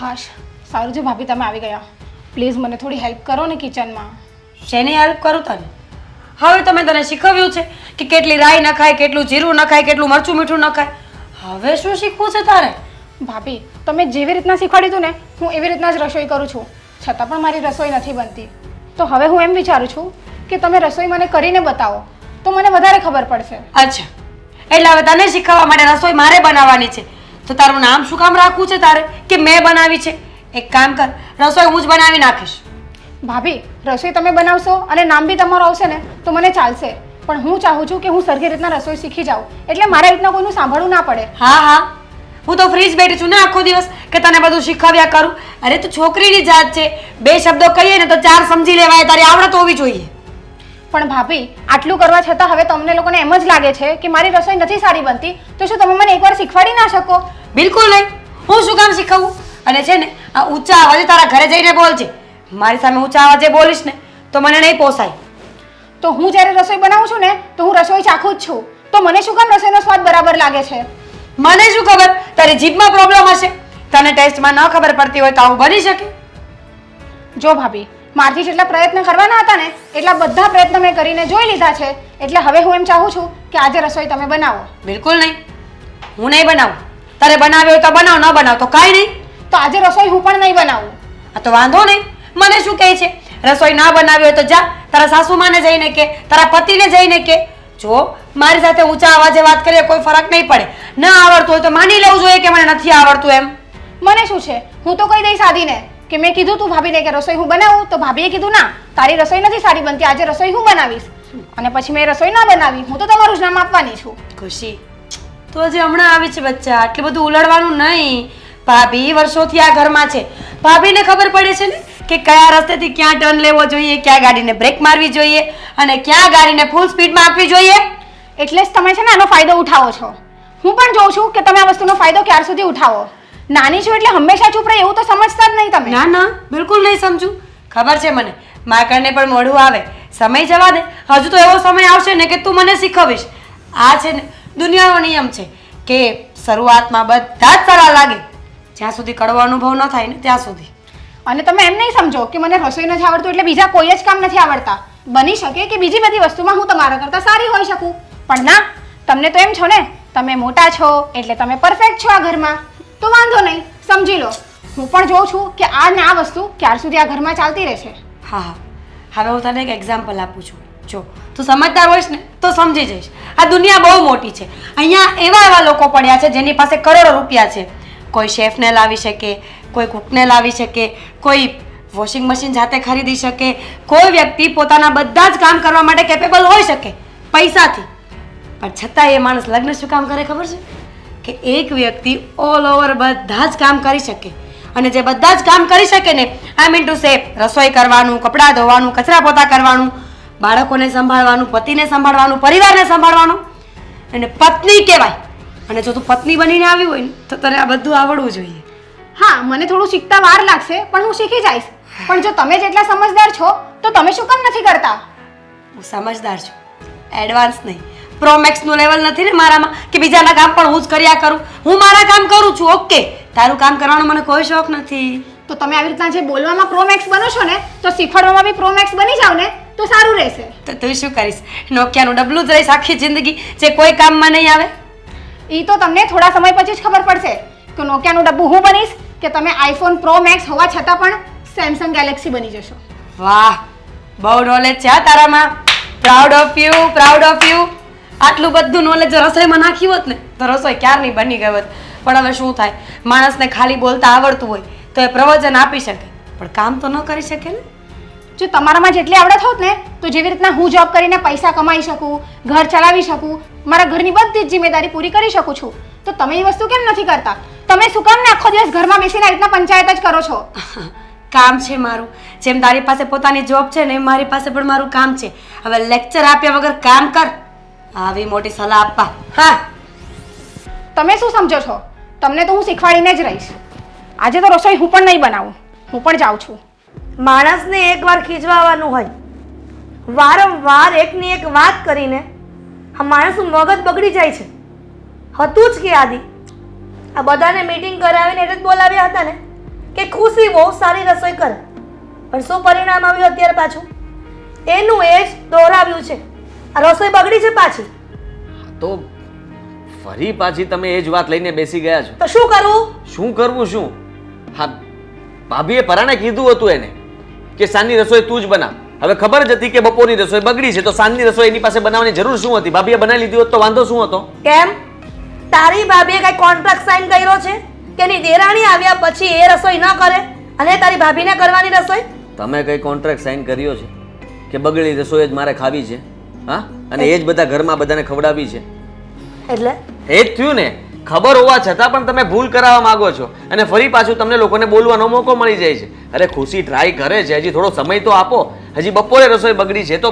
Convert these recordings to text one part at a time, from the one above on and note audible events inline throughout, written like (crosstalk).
હાશ સારું છે ભાભી તમે આવી ગયા. પ્લીઝ મને થોડી હેલ્પ કરો ને કિચનમાં શેની હેલ્પ કરું તને? હવે તમે તને શીખવ્યું છે કે કેટલી રાઈ નખાય કેટલું જીરું નખાય કેટલું મરચું મીઠું નખાય હવે શું શીખવું છે તારે? ભાભી તમે જેવી રીતના શીખવાડ્યું હતું ને હું એવી રીતના જ રસોઈ કરું છું. છતાં પણ મારી રસોઈ નથી બનતી. તો હવે હું એમ વિચારું છું કે તમે રસોઈ મને કરીને બતાવો તો મને વધારે ખબર પડશે. અચ્છા. એટલે હવે તને શીખવવા માટે રસોઈ મારે બનાવવાની છે. તો તારું નામ શું કામ રાખવું છે તારે? કે મેં બનાવી છે? એક કામ કર રસોઈ હું જ બનાવી નાખીશ. ભાભી રસોઈ તમે બનાવશો અને નામ બી તમારું આવશે ને તો મને ચાલશે. પણ હું ચાહું છું કે હું સરખી રીતના રસોઈ શીખી જાઉં. એટલે મારા રીતના કોઈનું સાંભળવું ના પડે. હા હા. હું તો ફ્રી જ બેઠી છું ને આખો દિવસ કે તને બધું શીખવ્યા કરું. અરે તું છોકરીની જાત છે. બે શબ્દો કહીએ ને તો ચાર સમજી લેવાય. તારી આવડત હોવી જોઈએ. પણ ભાભી આટલું કરવા છતાં હવે તમને લોકોને એમ જ લાગે છે કે મારી રસોઈ નથી સારી બનતી તો શું તમે મને એકવાર શીખવાડી ના શકો? બિલકુલ નહીં. હું શું કામ શીખવું? અને છે ને આ ઊંચા અવાજે તારા ઘરે જઈને બોલજે મારી સામે ઊંચા અવાજે બોલીશ ને તો મને નહીં પોસાય. તો હું જ્યારે રસોઈ બનાવું છું ને તો હું રસોઈ ચાખું જ છું. તો મને શું કામ રસોઈનો સ્વાદ બરાબર લાગે છે? મને શું ખબર? તારી જીભમાં પ્રોબ્લેમ હશે. તને ટેસ્ટમાં ન ખબર પડતી હોય તો આવું બની શકે. જો ભાભી મારથી જેટલા પ્રયત્ન કરવાના હતા ને એટલા બધા પ્રયત્ન મેં કરીને જોઈ લીધા છે. એટલે હવે હું એમ ચાહું છું કે આજે રસોઈ તમે બનાવો. બિલકુલ નહીં. હું નહીં બનાવું. તારે બનાવ્યો હોય તો બનાવ ન બનાવ તો કાંઈ નહીં. તો આજે રસોઈ હું પણ નહીં બનાવું. આ તો વાંધો નહીં. મને શું કહે છે? રસોઈ ના બનાવી હોય તો જા તારા સાસુમાને જઈને કે તારા પતિને જઈને કે. જો મારી સાથે ઊંચા અવાજે વાત કરીએ કોઈ ફરક નહીં પડે. ના આવડતું હોય તો માની લેવું જોઈએ કે મને નથી આવડતું એમ. મને શું છે? હું તો કહી દઈશ આદિને. કે મેં કીધું તું ભાભીને કે રસોઈ હું બનાવું તો ભાભીએ કીધું ના તારી રસોઈ નથી સારી બનતી આજે રસોઈ હું બનાવીશ. અને પછી મેં રસોઈ ના બનાવી હું તો તમારું જ નામ આપવાની છું. ખુશી. તો હજી હમણાં આવી છે બચ્ચા આટલું બધું ઉલડવાનું નહીં. ભાભી વર્ષોથી આ ઘરમાં છે. ભાભીને ખબર પડે છે ને કે કયા રસ્તેથી ક્યાં ટર્ન લેવો જોઈએ ક્યાં ગાડીને બ્રેક મારવી જોઈએ અને ક્યાં ગાડીને ફૂલ સ્પીડમાં આપવી જોઈએ? એટલે જ તમે છે ને આનો ફાયદો ઉઠાવો છો. હું પણ જોઉં છું કે તમે આ વસ્તુનો ફાયદો ક્યાર સુધી ઉઠાવો. નાની છું એટલે હંમેશા ચૂપ રહે એવું તો સમજતા જ નહીં તમે. ના ના બિલકુલ નહીં સમજુ. ખબર છે મને માકડને પણ મોઢું આવે. સમય જવા દે. હજુ તો એવો સમય આવશે ને કે તું મને શીખવીશ. આ છે ને દુનિયાનો નિયમ છે કે શરૂઆતમાં બધા જ સારા લાગે. જ્યાં સુધી કડવો અનુભવ ન થાય ને ત્યાં સુધી. અને તમે એમ નહીં સમજો કે મને રસોઈ નથી આવડતું એટલે બીજા કોઈ જ કામ નથી આવડતા. બની શકે કે બીજી બધી વસ્તુમાં હું તમારા કરતાં સારી હોઈ શકું. પણ ના તમને તો એમ છો ને તમે મોટા છો એટલે તમે પરફેક્ટ છો આ ઘરમાં. તો વાંધો નહીં, સમજી લો. હું પણ જોઉં છું કે આ ને આ વસ્તુ ક્યાર સુધી આ ઘરમાં ચાલતી રહેશે. હા હા. હવે હું તને એક એક્ઝામ્પલ આપું છું. જો, તું સમજદાર હોઈશ ને, તો સમજી જઈશ. આ દુનિયા બહુ મોટી છે. અહીંયા એવા એવા લોકો પડ્યા છે જેની પાસે કરોડો રૂપિયા છે. કોઈ શેફને લાવી શકે, કોઈ કૂકને લાવી શકે, કોઈ વોશિંગ મશીન જાતે ખરીદી શકે, કોઈ વ્યક્તિ પોતાના બધા જ કામ કરવા માટે કેપેબલ હોઈ શકે, પૈસાથી. પણ છતાં એ માણસ લગ્ન શું કામ કરે ખબર છે? કે એક વ્યક્તિ ઓલ ઓવર બધા જ કામ કરી શકે. અને જે બધા જ કામ કરી શકે ને આઈ મીન ટુ સે રસોઈ કરવાનું કપડાં ધોવાનું કચરા પોતા કરવાનું બાળકોને સંભાળવાનું પતિને સંભાળવાનું પરિવારને સંભાળવાનું. અને પત્ની કહેવાય. અને જો તું પત્ની બનીને આવી હોય ને તો તને આ બધું આવડવું જોઈએ. હા મને થોડું શીખતા વાર લાગશે પણ હું શીખી જઈશ. પણ જો તમે જેટલા સમજદાર છો તો તમે શું કામ નથી કરતા? હું સમજદાર છું. એડવાન્સ નહીં. પ્રોમેક્સનું લેવલ નથી ને મારામાં કે બીજાના કામ પણ હું જ કર્યા કરું. હું મારા કામ કરું છું ઓકે. તારું કામ કરવાનો મને કોઈ શોખ નથી. તો તમે આવી રીતના જે બોલવામાં પ્રોમેક્સ બનો છો ને તો શીખવાડવામાં બી પ્રોમેક્સ બની જાવ ને તો સારું રહેશે. તો તું શું કરીશ? નોકિયાનું ડબલું જ રહીશ આખી જિંદગી જે કોઈ કામમાં નહીં આવે. એ તો તમને થોડા સમય પછી જ ખબર પડશે કે નોકિયાનું ડબ્બુ હું બનીશ કે તમે આઈફોન પ્રો મેક્સ હોવા છતાં પણ સેમસંગ ગેલેક્સી બની જશો. વાહ બહુ નોલેજ છે તારામાં. Proud of you proud of you આટલું બધું નોલેજ રસોઈમાં નાખ્યું હોત ને તો રસોઈ ક્યારની બની ગઈ હોત? પણ હવે શું થાય? માણસને ખાલી બોલતા આવડતું હોય તો એ પ્રવચન આપી શકે. પણ કામ તો ન કરી શકે ને. જો તમારામાં જેટલી આવડત હોત ને તો જેવી રીતના હું જોબ કરીને પૈસા કમાઈ શકું ઘર ચલાવી શકું મારા ઘરની બધી જ જિમ્મેદારી પૂરી કરી શકું છું તો તમે એ વસ્તુ કેમ નથી કરતા? તમે શું કામ ને આખો દિવસ ઘરમાં બેસીને આ રીતના પંચાયત જ કરો છો? (laughs) કામ છે મારું. જેમ તારી પાસે પોતાની જોબ છે ને એમ મારી પાસે પણ મારું કામ છે. હવે લેક્ચર આપ્યા વગર કામ કર. આવી મોટી સલાહ આપવા. હા. તમે શું સમજો છો? તમને તો હું શીખવાડીને જ રહીશ. આજે તો રસોઈ હું પણ નહીં બનાવું. હું પણ જાઉં છું. માણસને એકવાર ખીજવાવાનું હોય. વારંવાર એકની એક વાત કરીને આ માણસનું મગજ બગડી જાય છે. હતું જ કે આદિ. આ બધાને મીટિંગ કરાવીને એટલે જ બોલાવ્યા હતા ને? કે ખુશી બહુ સારી રસોઈ કરે. પણ શું પરિણામ આવ્યું અત્યારે પાછું? એનું એ જ દોહરાવ્યું છે. આ રસોઈ બગડી છે પાછી. તો ફરી પાછી તમે એ જ વાત લઈને બેસી ગયા છો. તો શું કરવું શું કરવું શું? હા ભાભીએ પરાણે કીધું હતું એને કે સાંજની રસોઈ તું જ બનાવ. હવે ખબર જ હતી કે બપોરની રસોઈ બગડી છે તો સાંજની રસોઈ એની પાસે બનાવવાની જરૂર શું હતી? ભાભીએ બનાવી લીધી હોત તો વાંધો શું હતો? કેમ? તારી ભાભીએ કઈ કોન્ટ્રાક્ટ સાઈન કર્યો છે કે એની દેરાણી આવ્યા પછી એ રસોઈ ન કરે અને તારી ભાભીને કરવાની રસોઈ? તમે કઈ કોન્ટ્રાક્ટ સાઈન કર્યો છે કે બગડેલી રસોઈ જ મારે ખાવી છે? હા? અને એ જ બધા ઘરમાં બધાને ખવડાવી છે. એટલે? એ જ થયું ને. ખબર હોવા છતાં પણ તમે ભૂલ કરાવવા માંગો છો. અને ફરી પાછું તમને લોકોને બોલવાનો મોકો મળી જાય છે. અરે ખુશી ટ્રાય કરે છે. હજી થોડો સમય તો આપો. હજી બપોરે રસોઈ બગડી છે. તો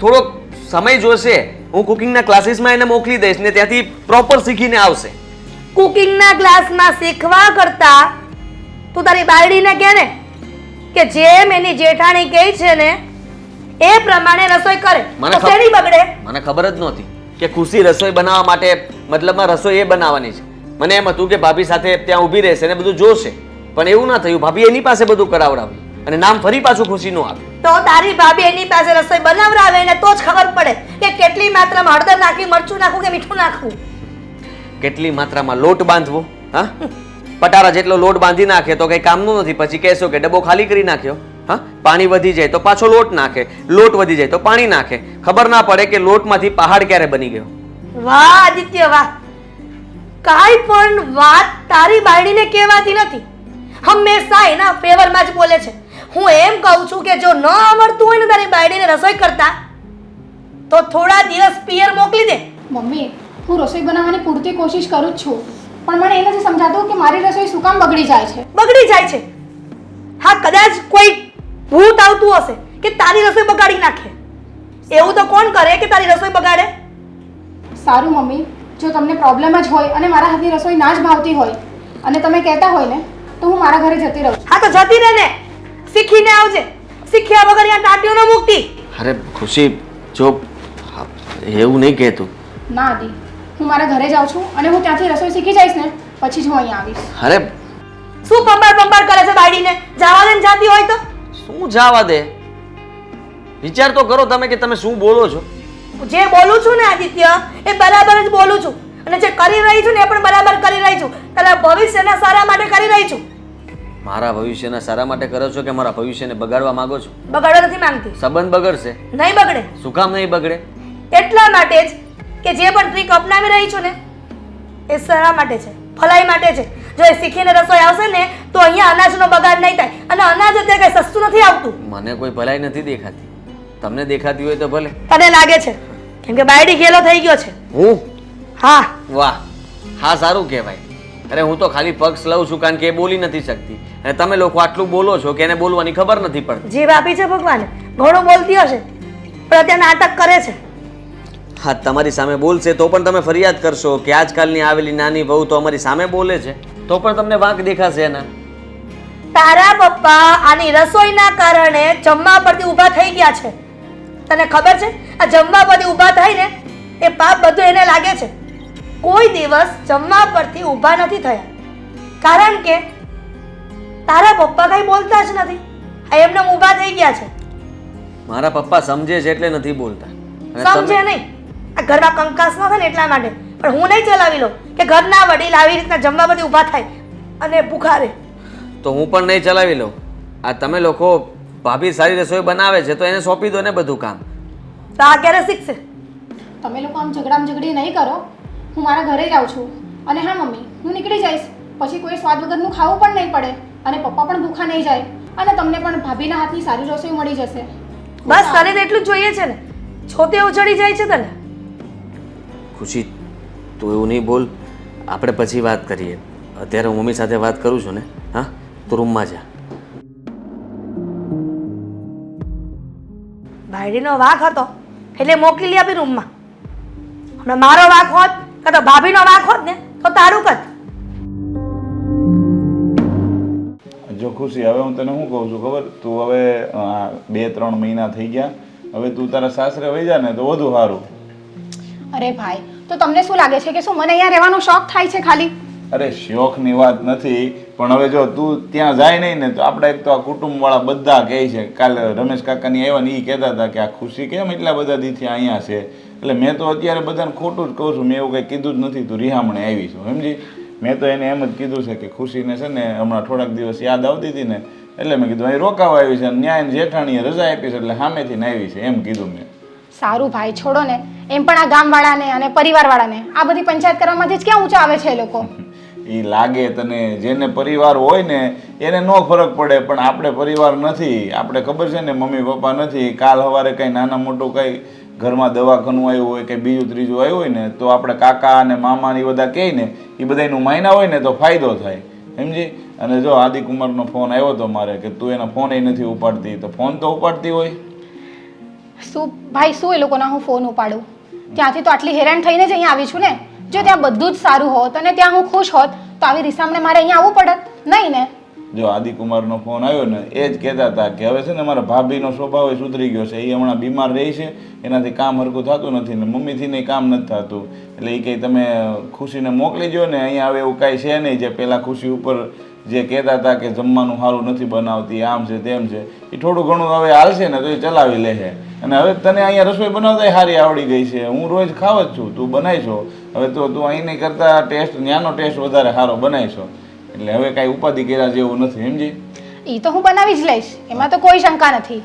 થોડો સમય જોશે. હું કુકિંગના ક્લાસીસમાં એને મોકલી દઈશ ને ત્યાંથી પ્રોપર શીખીને આવશે. કુકિંગના ક્લાસમાં શીખવા કરતા તું તારી બાળડીને કહે ને? કે જેમ એની જેઠાણી કહે છે ને એ પ્રમાણે રસોઈ કરે. મને તો શેની બગડે? મને ખબર જ નહોતી કે ખુશી રસોઈ બનાવવા માટે મતલબમાં રસોઈ એ બનાવવાની છે. મને એમ હતું કે ભાભી સાથે ત્યાં ઊભી રહેશે ને બધું જોશે. પણ એવું ના થયું. ભાભી એની પાસે બધું કરાવડાવ્યું. અને નામ ફરી પાછું ખુશીનું આવે તો તારી ભાભી એની પાસે રસોઈ બનાવરાવે ને તો જ ખબર પડે કે કેટલી માત્રામાં હળદર નાખી મરચું નાખવું કે મીઠું નાખવું. કેટલી માત્રામાં લોટ બાંધવો હા? પટારા જેટલો લોટ બાંધી નાખે તો કઈ કામનું નથી. પછી કહેશો કે ડબ્બો ખાલી કરી નાખ્યો. હા પાણી વધી જાય તો પાછો લોટ નાખે. લોટ વધી જાય તો પાણી નાખે. ખબર ના પડે કે લોટમાંથી પહાડ ક્યારે બની ગયો. વાહ આદિત્ય વાહ. કાંઈ પણ વાત તારી બાયડીને કહેવાતી નથી. હંમેશા એના ફેવરમાં જ બોલે છે. હું એમ કહું છું કે જો ન આવડતું હોય ને તારી બાયડીને રસોઈ કરતા તો થોડા દિવસ પિયર મોકલી દે. મમ્મી હું રસોઈ બનાવવાની પૂરતી કોશિશ કરું જ છું. પણ મને એ નથી સમજાતું કે મારી રસોઈ શું કામ બગડી જાય છે. બગડી જાય છે. હા કદાચ કોઈ ભૂત આવતું હશે કે તારી રસોઈ બગાડી નાખે? એવું તો કોણ કરે કે તારી રસોઈ બગાડે? સારું મમ્મી. જો તમને પ્રોબ્લેમ જ હોય અને મારા હાથની રસોઈ ના જ ભાવતી હોય અને તમે કહેતા હોય ને તો હું મારા ઘરે જતી રહું. હા તો જતી રહે ને. શીખીને આવજે. શીખ્યા વગર ત્યાં ટાંટીઓ ન મૂકતી. અરે ખુશી જો હા, એવું નહીં કહેતું. ના આદિ. હું મારા ઘરે જાઉં છું અને હું ત્યાંથી રસોઈ શીખી જઈશ ને પછી જ હું અહીંયા આવીશ. અરે શું પંપાર પંપાર કરે છે બાયડીને? જવા દે ને જાતી હોય તો? શું જવા દે? વિચાર તો કરો તમે કે તમે શું બોલો છો. જે બોલું છું ને આદિત્ય એ બરાબર જ બોલું છું. અને જે કરી રહી છું ને એ પણ બરાબર કરી રહી છું. તારા ભવિષ્યના સારા માટે કરી રહી છું. મારા ભવિષ્યના સારા માટે કરો છો કે મારા ભવિષ્યને બગાડવા માંગો છો? બગાડવા નથી માંગતી. સંબંધ બગડશે. નહીં બગડે. શું કામ નહીં બગડે? એટલા માટે જ કે જે પણ ટ્રીક અપનાવી રહી છું ને એ સારા માટે છે ભલાઈ માટે છે. જો એ શીખીને રસોઈ આવશે ને તો અહીંયા અનાજનો બગાડ નહીં થાય. અને અનાજ અત્યારે કઈ સસ્તું નથી આવતું. મને કોઈ ભલાઈ નથી દેખાતી. તમને દેખાતી હોય તો ભલે. તને લાગે છે? કેમ કે બાયડી ગેલો થઈ ગયો છે. હું? હા. વાહ. હા સારું કહેવાય. અરે હું તો ખાલી પક્ષ લઉં છું કારણ કે એ બોલી નથી શકતી. અને તમે લોકો આટલું બોલો છો કે એને બોલવાની ખબર નથી પડતી. જીભ આપી છે ભગવાને. ઘણું બોલતી હશે પણ અત્યારે નાટક કરે છે. હા તમારી સામે બોલશે તો પણ તમે ફરિયાદ કરશો કે આજકાલની આવેલી નાની વહુ તો અમારી સામે બોલે છે. તો પણ તમને વાંક દેખાશે એના. તારા પપ્પા આની રસોઈના કારણે જમવા પરથી ઊભા થઈ ગયા છે. તને ખબર છે? આ જમવા પરથી ઊભા થાય ને એ પાપ બધું એને લાગે છે. કોઈ દિવસ જમવા પરથી ઊભા નથી થયા. કારણ કે તારા પપ્પા કઈ બોલતા જ નથી. આ એમને ઊભા થઈ ગયા છે. મારા પપ્પા સમજે છે એટલે નથી બોલતા. સમજે નહીં. આ ઘરમાં કંકાસ ન થાય ને એટલા માટે. પણ હું નહીં ચલાવી લઉં. કે ઘરના વડીલ આવી રીતના જમવા પરથી ઊભા થાય અને ભૂખા રહે તો હું પણ નહીં ચલાવી લઉં. આ તમે લોકો ભાભી સારી રસોઈ બનાવે છે તો એને સોંપી દો ને બધું કામ. તો આ ક્યારે શીખશે? તમે લોકો આમ ઝઘડામ ઝઘડી નહીં કરો. હું મારા ઘરે જાઉં છું. અને હા મમ્મી હું નીકળી જઈશ. પછી કોઈ સ્વાદ વગરનું ખાવું પણ નહીં પડે. અને પપ્પા પણ ભૂખા નહીં જાય. અને તમને પણ ભાભીના હાથની સારી રસોઈ મળી જશે. બસ તને એટલું જ જોઈએ છે ને? છોતે ઉછળી જાય છે તને? ખુશી તું એવું નહીં બોલ. આપણે પછી વાત કરીએ. અત્યારે હું મમ્મી સાથે વાત કરું છું ને હા? તું રૂમમાં જા. ભાઈડીનો વાંક હતો એટલે મોકલી આપી રૂમમાં. હમણાં મારો વાક હોત કાં તો ભાભીનો વાંક હોત ને તો તારું કત? જો ખુશી હવે હું તને શું કહું છું ખબર? તું હવે બે ત્રણ મહિના થઈ ગયા. હવે તું તારા સાસરે વહી જા ને તો વધુ સારું. અરે ભાઈ તો તમને શું લાગે છે કે શું મને અહીંયા રહેવાનો શોખ થાય છે ખાલી? અરે, શોખની વાત નથી, પણ હવે જો તું ત્યાં જાય નહીં ને, તો આપણે એક તો આ કુટુંબવાળા બધા કહે છે. કાલે રમેશ કાકાની આવ્યા ને એ કહેતા હતા કે આ ખુશી કેમ એટલા બધા દીથી અહીંયા છે? એટલે મેં તો અત્યારે બધાને ખોટું જ કહું છું, મેં એવું કંઈ કીધું જ નથી, તું રિહામણે આવી છું, સમજી? મેં તો એને એમ જ કીધું છે કે ખુશીને છે ને, હમણાં થોડાક દિવસ યાદ આવતી હતી ને, એટલે મેં કીધું, અહીં રોકાવા આવી છે ન્યાય જેઠાણીએ રજા આપી છે, એટલે સામેથી આવી છે, એમ કીધું મેં. સારું ભાઈ, છોડો ને. એમ પણ આ ગામવાળાને અને પરિવારવાળાને. આ બધી પંચાયત કરવામાંથી જ ક્યાં ઊંચા આવે છે એ લોકો? (laughs) એ લાગે તને, જેને પરિવાર હોય ને, એને નો ફરક પડે, પણ આપણે પરિવાર નથી. આપણે ખબર છે ને, મમ્મી, પપ્પા નથી. કાલ સવારે કંઈ નાના મોટું કંઈ ઘરમાં દવાખાનું આવ્યું હોય કે બીજું, ત્રીજું આવ્યું હોય ને, તો આપણે કાકા અને મામા એ બધા કહે ને એ બધાનું માયના હોય ને, તો ફાયદો થાય. સમજી? અને જો આદિકુમારનો ફોન આવ્યો તો મારે, કે તું એના ફોન એ નથી ઉપાડતી, તો ફોન તો ઉપાડતી હોય. શું ભાઈ, શું એ લોકોના હું ફોન ઉપાડું? ત્યાંથી તો આટલી હેરાન થઈને જ અહીંયા આવી છું ને? જો ત્યાં બધું જ સારું હોત અને ત્યાં હું ખુશ હોત, તો આવી રીસામણે મારે અહીંયા આવવું પડત, નહીં ને? જો આદિકુમારનો ફોન આવ્યો ને, એ જ કહેતા હતા કે હવે છે ને મારા ભાભીનો સ્વભાવ એ સુધરી ગયો છે. એ હમણાં બીમાર રહી છે, એનાથી કામ હરકું થતું નથી ને મમ્મીથી નહીં કામ નથી થતું. એટલે એ કંઈ તમે ખુશીને મોકલી દો ને, અહીંયા હવે એવું કાંઈ છે નહીં જે પહેલાં ખુશી ઉપર જે કહેતા હતા કે જમવાનું સારું નથી બનાવતી આમ છે તેમ છે એ થોડું ઘણું હવે હાલશે ને તો એ ચલાવી લેશે. અને હવે તને અહીંયા રસોઈ બનાવતા સારી આવડી ગઈ છે. હું રોજ ખાવ જ છું તું બનાવી છો. હવે તો તું અહીંની કરતાં ટેસ્ટ ત્યાંનો ટેસ્ટ વધારે સારો બનાવી છો. એટલે હવે કાંઈ ઉપાધિ કર્યા જેવું નથી સમજી? એ તો હું બનાવી જ લઈશ. એમાં તો કોઈ શંકા નથી.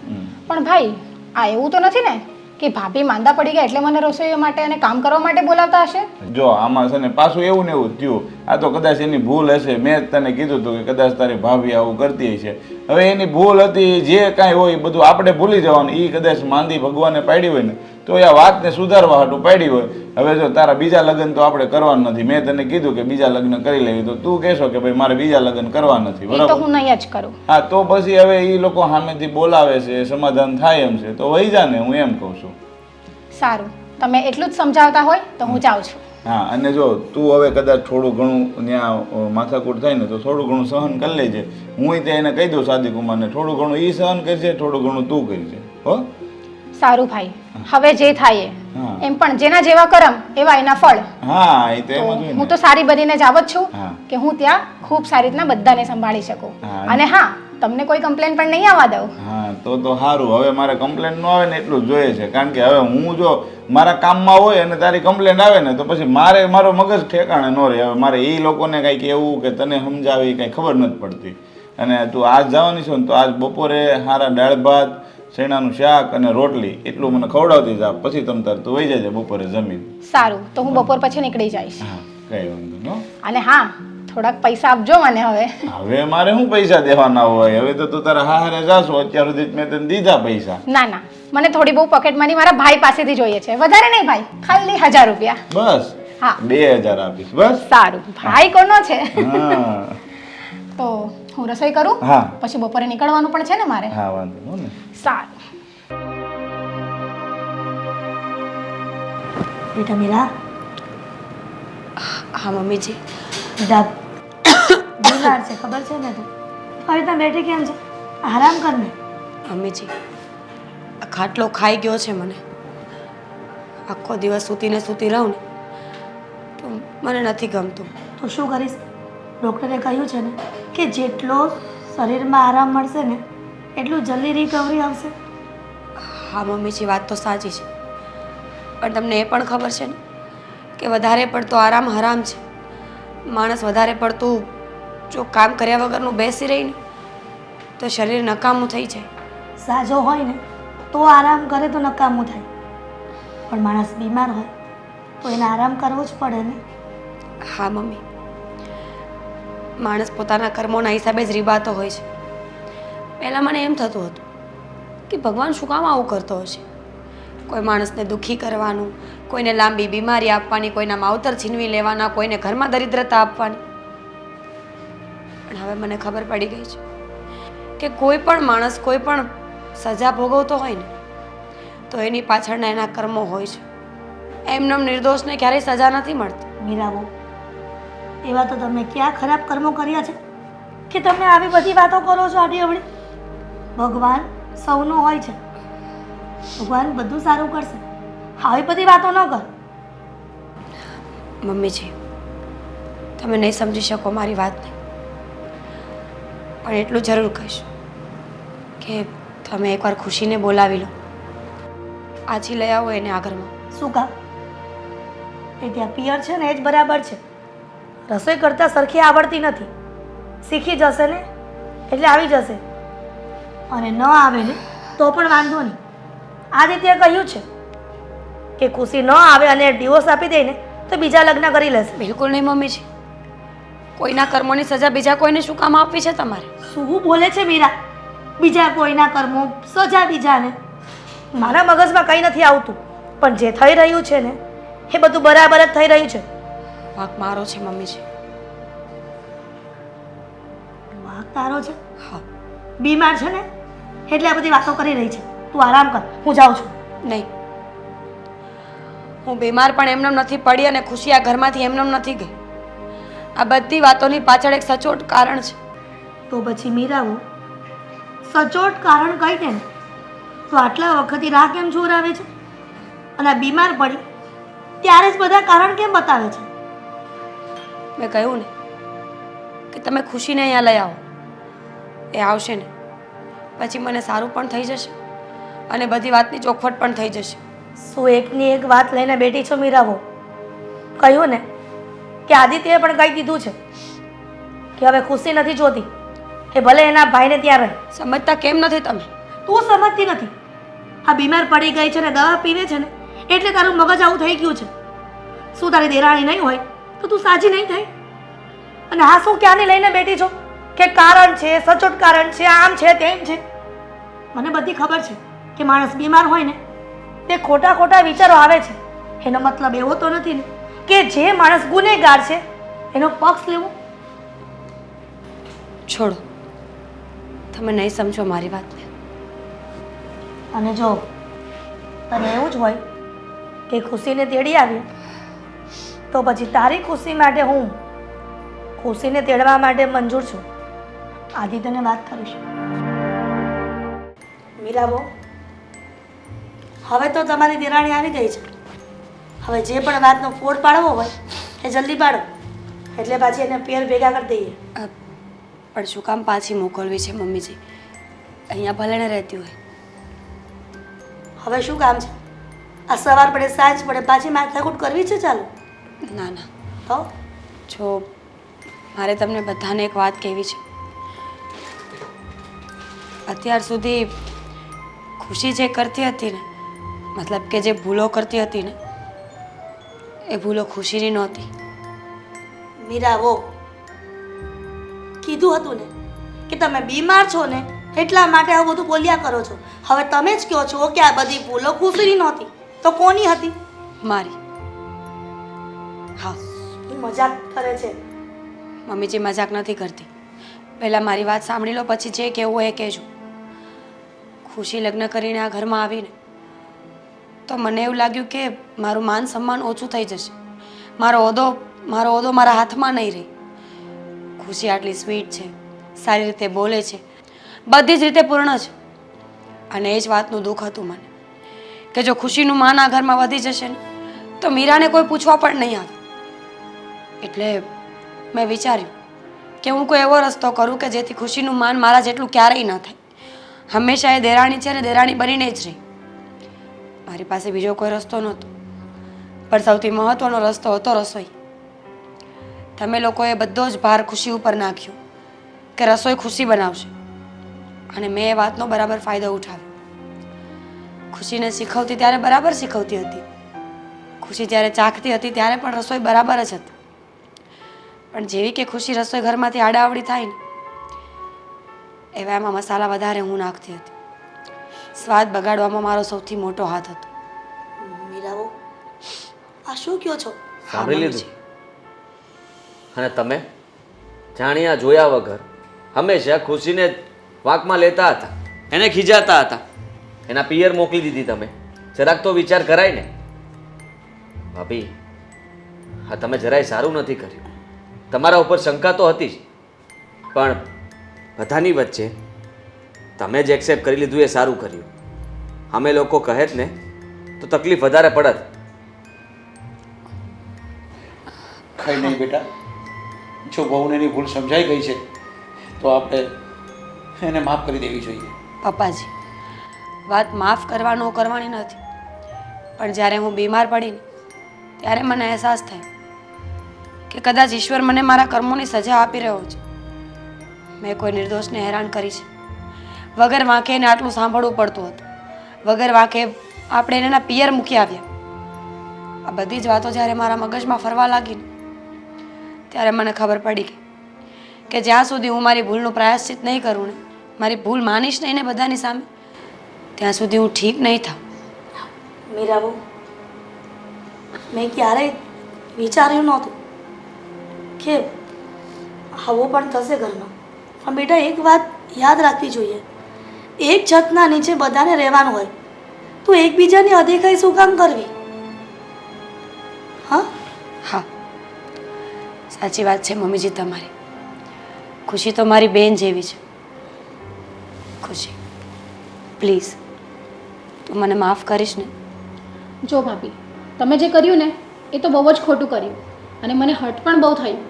પણ ભાઈ આ એવું તો નથી ને? કે ભાભી માંદા પડી ગયા એટલે મને રસોઈ માટે અને કામ કરવા માટે બોલાવતા હશે? જો, આમાં છે ને પાછું એવું ને એવું થયું. આ તો કદાચ એની ભૂલ હશે. મેં જ તને કીધું હતું કે કદાચ તારી ભાભી આવું કરતી હશે. હવે એની ભૂલ હતી, જે કાંઈ હોય એ બધું આપણે ભૂલી જવાનું. એ કદાચ માંદી ભગવાને પાડી હોય ને તો એ વાતને સુધારવા હાટું પાડી હોય. હવે જો તારા બીજા લગ્ન તો આપણે કરવાના નથી. મેં તને કીધું કે બીજા લગ્ન કરી લેવી. તો તું કહેશો કે ભાઈ મારે બીજા લગ્ન કરવા નથી. બરાબર? હું નહીં જ કરું. હા તો પછી હવે એ લોકો સામેથી બોલાવે છે સમાધાન થાય એમ છે. તો વહી જા ને હું એમ કહું છું. સારું. તમે એટલું જ સમજાવતા હોય તો હું જાઉં છું. હા અને જો તું હવે કદાચ થોડું ઘણું ત્યાં માથાકૂટ થાય ને તો થોડું ઘણું સહન કરી લેજે. હું ત્યાં એને કહી દઉં સાદી કુમારને થોડું ઘણું એ સહન કરજે થોડું ઘણું તું કરજે. હો? સારું ભાઈ હવે જે થાય એ. એમ પણ જેના જેવા કરમ એવા એના ફળ. હા એ તો તો એમ જ હોય હું ને તો સારી બનીને જ આવત છું હા. કે હું ત્યાં ખૂબ સારી રીતના બધાને સંભાળી શકું. હા. અને હા તમને કોઈ કમ્પ્લેન પણ નહીં આવવા દઉં. હા તો તો સારું. હવે મારે કમ્પ્લેન ન આવે ને એટલું જ જોઈએ છે. કારણ કે હવે હું જો મારા કામમાં હોય અને તારી કમ્પ્લેન આવે ને તો પછી મારે મારો મગજ ઠેકાણે ન રહે. હવે મારે એ લોકોને કાંઈ કહેવું કે તને સમજાવી કાંઈ ખબર નથી પડતી. અને તું આજ જવાની છો ને તો આજ બપોરે સારા દાળ ભાત શેણાનું શાક અને રોટલી એટલું મને ખવડાવતી જા પછી તમ તાર તું વહી જજે બપોરે જમીન. સારું તો હું બપોર પછી નીકળી જઈશ. હા કઈ વાંધો નો. અને હા થોડાક પૈસા આપજો મને હવે. હવે મારે શું પૈસા દેવાના હોય? હવે તો તું તારા હારે જાશો અત્યાર સુધી મેં તને દીધા પૈસા. ના ના મને થોડી બહુ પોકેટ મની મારા ભાઈ પાસેથી જોઈએ છે. વધારે નહીં ભાઈ ખાલી હજાર રૂપિયા. બસ. હા. બે હજાર આપીશ બસ. સારું ભાઈ કોનો છે? તો હું રસોઈ કરું હા. પછી બપોરે નીકળવાનું પણ છે ને મારે. હા વાંધો નહીં ને. સારું. બેટા મીરા. હા મમ્મીજી. બધા બીમાર છે ખબર છે ને તું? આવી રીતના બેઠી કેમ છે? આરામ કર ને. મમ્મીજી આ ખાટલો ખાઈ ગયો છે મને. આખો દિવસ સૂતીને સૂતી રહું ને તો મને નથી ગમતું. તો શું કરીશ? ડૉક્ટરે કહ્યું છે ને કે જેટલો શરીરમાં આરામ મળશે ને એટલું જલ્દી રિકવરી આવશે. હા મમ્મીજી વાત તો સાચી છે. પણ તમને એ પણ ખબર છે ને કે વધારે પડતો આરામ હરામ છે. માણસ વધારે પડતું જો કામ કર્યા વગરનું બેસી રહીને તો શરીર નકામું થઈ જાય. સાજો હોય ને તો આરામ કરે તો નકામું થાય. પણ માણસ બીમાર હોય તો એને આરામ કરવો જ પડે ને. હા મમ્મી. માણસ પોતાના કર્મોના હિસાબે જ રીબાતો હોય છે. પહેલાં મને એમ થતું હતું કે ભગવાન શું કામ આવું કરતો હશે? કોઈ માણસને દુઃખી કરવાનું, કોઈને લાંબી બીમારી આપવાની, કોઈના માવતર છીનવી લેવાના, કોઈને ઘરમાં દરિદ્રતા આપવાની. પણ હવે મને ખબર પડી ગઈ છે કે કોઈ પણ માણસ કોઈ પણ સજા ભોગવતો હોય ને, તો એની પાછળના એના કર્મો હોય છે. એમનેમ નિર્દોષને ક્યારેય સજા નથી મળતી. મીરાબો એવા તો તમે ક્યાં ખરાબ કર્મો કર્યા છે? કે તમે આવી બધી વાતો કરો છો આડી અવળી? ભગવાન સૌનો હોય છે. ભગવાન બધું સારું કરશે. આવી બધી વાતો ન કર. મમ્મીજી તમે નહીં સમજી શકો મારી વાતને. પણ એટલું જરૂર કહીશ કે તમે એકવાર ખુશીને બોલાવી લો. આછી લઈ આવો એને આગળમાં. શું કામ? એ ત્યાં પિયર છે ને એ જ બરાબર છે. રસોઈ કરતાં સરખી આવડતી નથી. શીખી જશે ને? એટલે આવી જશે. અને ન આવે ને તો પણ વાંધો નહીં. આદિત્ય કહ્યું છે કે ખુશી ન આવે અને ડિવોર્સ આપી દે ને તો બીજા લગ્ન કરી લેશે. બિલકુલ નહીં મમ્મીજી. કોઈના કર્મોની સજા બીજા કોઈને શું કામ આપવી છે તમારે? શું બોલે છે મીરા? બીજા કોઈના કર્મો સજા બીજાને? મારા મગજમાં કંઈ નથી આવતું. પણ જે થઈ રહ્યું છે ને એ બધું બરાબર જ થઈ રહ્યું છે. વાંક મારો છે મમ્મીજી વાંક તારો છે? હા. બીમાર છે ને? એટલે આ બધી વાતો કરી રહી છે. તું આરામ કર હું જાઉં છું. નહીં. હું બીમાર પણ એમનેમ નથી પડી અને ખુશી આ ઘરમાંથી એમનેમ નથી ગઈ. આ બધી વાતોની પાછળ એક સચોટ કારણ છે. તો પછી મીરાઓ સચોટ કારણ કઈ ને તો આટલા વખતથી રાહ કેમ જોરાવે છે? અને આ બીમાર પડી ત્યારે જ બધા કારણ કેમ બતાવે છે? મેં કહ્યું ને કે તમે ખુશીને અહીંયા લઈ આવો. એ આવશે ને. પછી મને સારું પણ થઈ જશે અને બધી વાતની ચોખવટ પણ થઈ જશે. શું એકની એક વાત લઈને બેઠી છો મીરાવો કહ્યું ને કે આદિત્યએ પણ કહી દીધું છે કે હવે ખુશી નથી જોતી કે ભલે એના ભાઈને ત્યાં રહે. સમજતા કેમ નથી તમે? તું સમજતી નથી. આ બીમાર પડી ગઈ છે ને દવા પીવે છે ને એટલે તારું મગજ આવું થઈ ગયું છે. શું તારી દેરાણી નહીં હોય? તો તું સાજી નહીં થઈ? અને આ શું ક્યાંને લઈને બેઠી છો? કે કારણ છે સચોટ કારણ છે આમ છે તેમ છે? મને બધી ખબર છે કે માણસ બીમાર હોય ને તે ખોટા ખોટા વિચારો આવે છે. એનો મતલબ એવો તો નથી ને કે જે માણસ ગુનેગાર છે એનો પક્ષ લેવો. છોડો. તમે નહીં સમજો મારી વાતને. અને જો તને એવું જ હોય કે ખુશીને તેડી આવી તો પછી તારી ખુશી માટે હું ખુશીને તેડવા માટે મંજૂર છું. આદિત્યને વાત કરીશ. મીરાબો હવે તો તમારી દેરાણી આવી ગઈ છે. હવે જે પણ વાતનો ફોડ પાડવો હોય એ જલ્દી પાડો. એટલે પાછી એને પેર ભેગા કરી દઈએ. પણ શું કામ પાછી મોકલવી છે મમ્મીજી? અહીંયા ભલે ને રહેતી હોય. હવે શું કામ છે? આ સવાર પડે સાંજ પડે પાછી માથાકૂટ કરવી છે ચાલો? ના ના. તો જો મારે તમને બધાને એક વાત કહેવી છે. અત્યાર સુધી ખુશી જે કરતી હતી ને મતલબ કે જે ભૂલો કરતી હતી ને એ ભૂલો ખુશીની નહોતી. મીરા વો. કીધું હતું ને કે તમે બીમાર છો ને એટલા માટે આવું બધું બોલ્યા કરો છો. હવે તમે જ કહો છો કે આ બધી ભૂલો ખુશીની નહોતી. તો કોની હતી? મારી. હા. મજાક કરે છે. મમ્મીજી મજાક નથી કરતી. પહેલાં મારી વાત સાંભળી લો પછી જે કહેવું એ કહેજો. ખુશી લગ્ન કરીને આ ઘરમાં આવીને તો મને એવું લાગ્યું કે મારું માન સન્માન ઓછું થઈ જશે. મારો ઓદો મારો ઓદો મારા હાથમાં નહીં રહે. ખુશી આટલી સ્વીટ છે સારી રીતે બોલે છે બધી જ રીતે પૂર્ણ છે. અને એ જ વાતનું દુઃખ હતું મને કે જો ખુશીનું માન આ ઘરમાં વધી જશે ને તો મીરાને કોઈ પૂછવા પણ નહીં આવે. એટલે મેં વિચાર્યું કે હું કોઈ એવો રસ્તો કરું કે જેથી ખુશીનું માન મારા જેટલું ક્યારેય ન થાય. હંમેશા એ દેરાણી છે ને દેરાણી બનીને જ રહી. મારી પાસે બીજો કોઈ રસ્તો નહોતો, પણ સૌથી મહત્ત્વનો રસ્તો હતો રસોઈ. તમે લોકોએ બધો જ ભાર ખુશી ઉપર નાખ્યો કે રસોઈ ખુશી બનાવશે. અને મેં એ વાતનો બરાબર ફાયદો ઉઠાવ્યો. ખુશીને શીખવતી ત્યારે બરાબર શીખવતી હતી. ખુશી જ્યારે ચાખતી હતી ત્યારે પણ રસોઈ બરાબર જ હતી. પણ જેવી કે ખુશી રસોઈ ઘરમાંથી આડાવડી થાય ને એવા એમાં મસાલા વધારે હું નાખતી હતી. સ્વાદ બગાડવામાં મારો સૌથી મોટો હાથ હતો. મીરાઓ આ શું કહો છો? સાંભળી લીધું. અને તમે જાણ્યા જોયા વગર હંમેશા ખુશીને વાંકમાં લેતા હતા. એને ખીજાતા હતા. એના પિયર મોકલી દીધી તમે. જરાક તો વિચાર કરાય ને. ભાભી હા તમે જરાય સારું નથી કર્યું. તમારા ઉપર શંકા તો હતી જ. પણ બધાની વચ્ચે તમે જ એક્સેપ્ટ કરી લીધું એ સારું કર્યું. અમે લોકો કહે જ ને તો તકલીફ વધારે પડત કઈ નહીં બેટા. જો બહુને એની ભૂલ સમજાઈ ગઈ છે તો આપણે એને માફ કરી દેવી જોઈએ. પપ્પાજી વાત માફ કરવાનો કરવાની નથી. પણ જ્યારે હું બીમાર પડીને ત્યારે મને અહેસાસ થયો. કે કદાચ ઈશ્વર મને મારા કર્મોની સજા આપી રહ્યો છે. મેં કોઈ નિર્દોષને હેરાન કરી છે. વગર વાંકે એને આટલું સાંભળવું પડતું હતું. વગર વાંકે આપણે એને પિયર મૂકી આવ્યા. આ બધી જ વાતો જ્યારે મારા મગજમાં ફરવા લાગી ત્યારે મને ખબર પડી ગઈ કે જ્યાં સુધી હું મારી ભૂલનું પ્રાયશ્ચિત નહીં કરું ને, મારી ભૂલ માનીશ નહીં ને બધાની સામે, ત્યાં સુધી હું ઠીક નહીં થાઉં. મીરાબુ, મેં ક્યારેય વિચાર્યું નહોતું કે હવું પણ થશે ઘરમાં પણ બેટા એક વાત યાદ રાખવી જોઈએ. એક છતના નીચે બધાને રહેવાનું હોય. તો એકબીજાની અદેખાઈ શું કામ કરવી? હા? હા. સાચી વાત છે મમ્મીજી તમારી. ખુશી તો મારી બેન જેવી છે. ખુશી. પ્લીઝ તું મને માફ કરીશ ને. જો ભાભી તમે જે કર્યું ને એ તો બહુ જ ખોટું કર્યું. અને મને હર્ટ પણ બહુ થયું.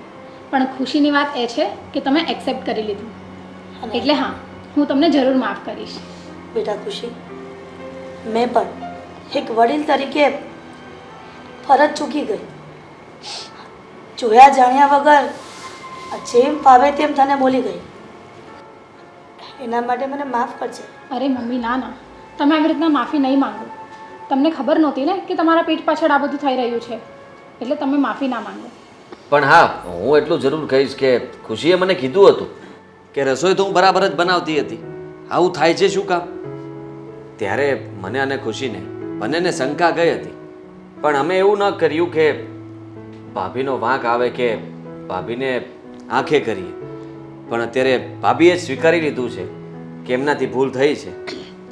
પણ ખુશીની વાત એ છે કે તમે એક્સેપ્ટ કરી લીધું. એટલે હા હું તમને જરૂર માફ કરીશ. બેટા ખુશી મેં પણ એક વડીલ તરીકે ફરજ ચૂકી ગઈ. જોયા જાણ્યા વગર જેમ ફાવે તેમ તને બોલી ગઈ. એના માટે મને માફ કરજે. અરે મમ્મી ના ના. તમે આવી રીતના માફી નહીં માંગો. તમને ખબર નહોતી ને કે તમારા પેટ પાછળ આ બધું થઈ રહ્યું છે. એટલે તમે માફી ના માંગો. પણ હા, હું એટલું જરૂર કહીશ કે ખુશીએ મને કીધું હતું કે રસોઈ તો હું બરાબર જ બનાવતી હતી. આવું થાય છે શું કામ? ત્યારે મને અને ખુશીને બંનેને શંકા ગઈ હતી. પણ અમે એવું ન કર્યું કે ભાભીનો વાંક આવે કે ભાભીને આંખે કરીએ. પણ અત્યારે ભાભીએ સ્વીકારી લીધું છે કે એમનાથી ભૂલ થઈ છે.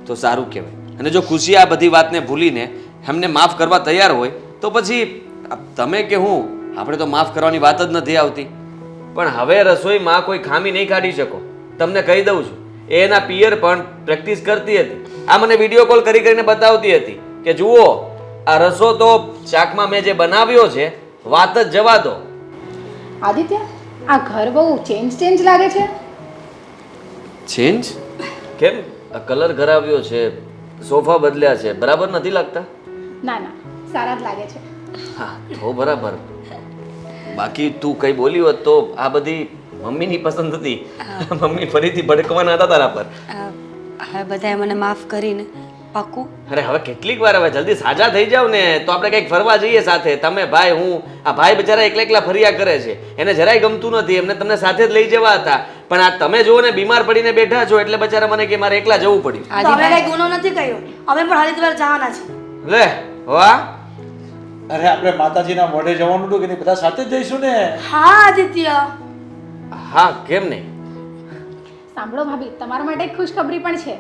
તો સારું કહેવાય. અને જો ખુશી આ બધી વાતને ભૂલીને એમને માફ કરવા તૈયાર હોય, તો પછી તમે કે હું આપણે તો માફ કરવાની વાત જ નથી આવતી. પણ હવે રસોઈમાં કોઈ ખામી નહીં કાઢી શકો. તમને કહી દઉં છું એ એના પિયર પણ પ્રેક્ટિસ કરતી હતી. આ મને વીડિયો કોલ કરી કરીને બતાવતી હતી કે જુઓ આ રસો તો શાકમાં મેં જે બનાવ્યો છે વાત જ જવા દો. આદિત્ય આ ઘર બહુ ચેન્જ ચેન્જ લાગે છે. ચેન્જ કેમ? આ કલર કરાવ્યો છે સોફા બદલ્યા છે બરાબર નથી લાગતા? ના ના સારા જ લાગે છે. હા તો બરાબર. બાકી તું કઈ બોલી હોત તો આ બધી મમ્મીની પસંદ હતી. મમ્મી ફરીથી ભડકવાના હતા તારા પર. હવે બધાએ મને માફ કરીને પાકું. અરે હવે કેટલીક વાર હવે જલ્દી સાજા થઈ જાવ ને તો આપણે કંઈક ફરવા જઈએ સાથે. તમે ભાઈ હું આ ભાઈ બિચારા એકલા એકલા ફર્યા કરે છે. એને જરાય ગમતું નથી. એમને તમને સાથે જ લઈ જવા હતા. પણ આ તમે જુઓ ને બીમાર પડીને બેઠા છો એટલે બચારા મને કે મારે એકલા જવું પડ્યું. તો અમે કઈ ગુનો નથી કર્યો? અમે પણ હરિદ્વાર જવાના છે લે વાહ અરે આપણે માતાજીના મોઢે જવાનું હતું કે નહીં? બધા સાથે જ જઈશું ને? હા આદિત્ય. હા કેમ નહીં સાંભળો ભાભી તમારા માટે એક ખુશખબરી પણ છે.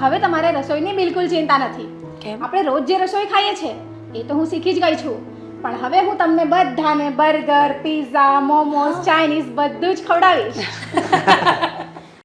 હવે તમારે રસોઈની બિલકુલ ચિંતા નથી. કેમ? આપણે રોજ જે રસોઈ ખાઈએ છીએ એ તો હું શીખી જ ગઈ છું. પણ હવે હું તમને બધાને બર્ગર પીઝા મોમોસ ચાઇનીઝ બધું જ ખવડાવીશ. (laughs)